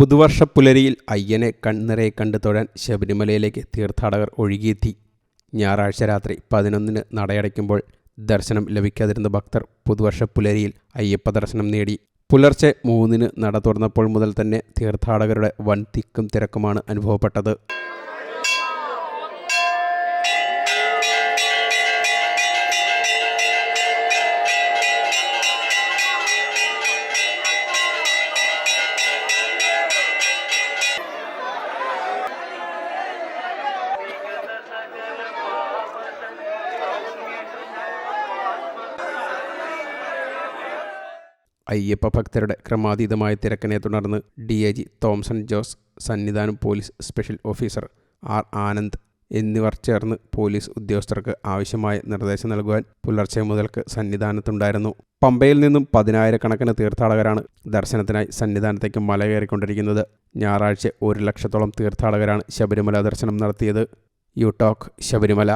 പുതുവർഷ പുലരിയിൽ അയ്യനെ കൺനിറയെ കണ്ടു തൊഴാൻ ശബരിമലയിലേക്ക് തീർത്ഥാടകർ ഒഴുകിയെത്തി. ഞായറാഴ്ച രാത്രി പതിനൊന്നിന് നടയടയ്ക്കുമ്പോൾ ദർശനം ലഭിക്കാതിരുന്ന ഭക്തർ പുതുവർഷ പുലരിയിൽ അയ്യപ്പ ദർശനം നേടി. പുലർച്ചെ മൂന്നിന് നട തുറന്നപ്പോൾ മുതൽ തന്നെ തീർത്ഥാടകരുടെ വൻ തിക്കും തിരക്കുമാണ് അനുഭവപ്പെട്ടത്. അയ്യപ്പ ഭക്തരുടെ ക്രമാതീതമായ തിരക്കിനെ തുടർന്ന് D I G Thomson Jose Sannidhanam police special officer R Anand എന്നിവർ ചേർന്ന് പോലീസ് ഉദ്യോഗസ്ഥർക്ക് ആവശ്യമായ നിർദ്ദേശം നൽകുവാൻ പുലർച്ചെ മുതൽക്ക് സന്നിധാനത്തുണ്ടായിരുന്നു. പമ്പയിൽ നിന്നും പതിനായിരക്കണക്കിന് തീർത്ഥാടകരാണ് ദർശനത്തിനായി സന്നിധാനത്തേക്ക് മല കയറിക്കൊണ്ടിരിക്കുന്നത് ഞായറാഴ്ച ഒരു ലക്ഷത്തോളം തീർത്ഥാടകരാണ് ശബരിമല ദർശനം നടത്തിയത്. You talk Sabarimala.